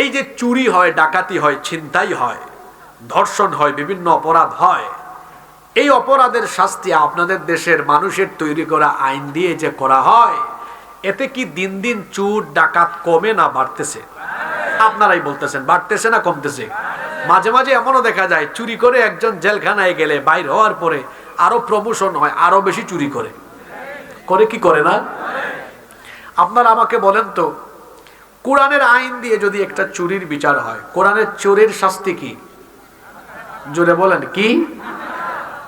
এই যে চুরি হয়, ডাকাতি হয়, ছিনতাই হয়, ধর্ষণ হয়, বিভিন্ন অপরাধ হয়, এই অপরাধের শাস্তি আপনাদের দেশের মানুষের তৈরি করা আইন দিয়ে যে করা হয়, এতে কি দিন দিন চুর, ডাকাত কমে না বাড়তেছে? আপনারাই বলতেছেন, বাড়তেছে না কমতেছে? মাঝে মাঝে এমনও দেখা যায়, চুরি করে একজন জেলখানায় গেলে বাইর হওয়ার পরে আরও প্রমোশন হয় আরও বেশি চুরি করে। করে কি করে না? আপনারা আমাকে বলেন তো কোরআনের আইন দিয়ে যদি একটা চুরির বিচার হয়, কোরআনের চোরের শাস্তি কি? জোরে বলেন, কি?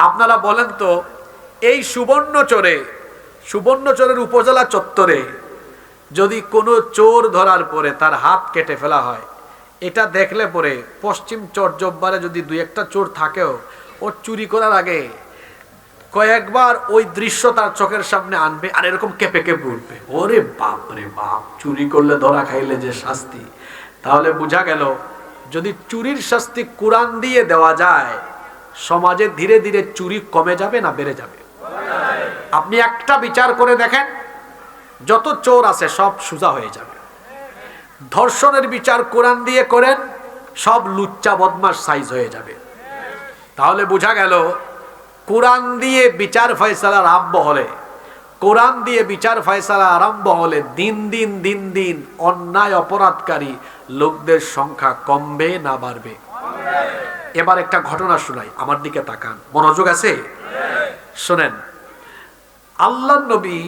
আপনারা বলেন তো, এই সুবর্ণ চোরে, সুবর্ণ চোরের উপজেলা চত্বরে যদি কোনো চোর ধরার পরে তার হাত কেটে ফেলা হয়, এটা দেখলে পরে পশ্চিম চর জব্বারে যদি দুই একটা চোর থাকেও, ও চুরি করার আগে কয়েকবার ওই দৃশ্য তার চোখের সামনে আনবে আর এরকম কেঁপে কেঁপে উঠবে। ওরে বাপ রে বাপ, চুরি করলে ধরা খাইলে যে শাস্তি। তাহলে বোঝা গেল, যদি চুরির শাস্তি কোরআন দিয়ে দেওয়া যায়, সমাজে ধীরে ধীরে চুরি কমে যাবে না বেড়ে যাবে? আপনি একটা বিচার করে দেখেন, যত চোর আছে সব সোজা হয়ে যাবে। ধর্ষণের বিচার কোরআন দিয়ে করেন, সব লুচ্চা বদমাস সাইজ হয়ে যাবে। তাহলে বোঝা গেল কোরআন দিয়ে বিচার ফয়সালা আরম্ভ হলে, কোরআন দিয়ে বিচার ফয়সালা আরম্ভ হলে দিন দিন দিন দিন অন্যায় অপরাধকারী লোকদের সংখ্যা কমবে না বাড়বে। এবার একটা ঘটনা শোনাই, আমার দিকে তাকান। মনোযোগ আছে? শোনেন আল্লাহ নবী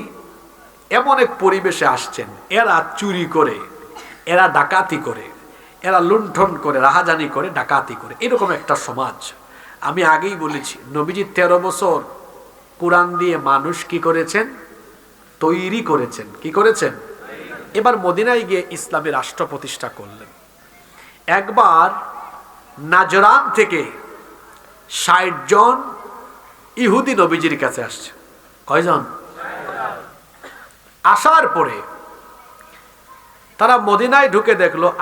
এমন এক পরিবেশে আসছেন, এরা চুরি করে, এরা ডাকাতি করে, এরা লুণ্ঠন করে, রাহাজানি করে, ডাকাতি করে, এরকম একটা সমাজ। আমি আগেই বলেছি, নবীজি তেরো বছর কোরআন দিয়ে মানুষ কি করেছেন? তৈরি করেছেন। কি করেছেন? এবার মদিনায় গিয়ে ইসলামী রাষ্ট্র প্রতিষ্ঠা করলেন। একবার নাজরান থেকে ষাট জন ইহুদি নবীজির কাছে আসছে। কয়জন? আসার পরে তারা মদিনায় ঢুকে দেখল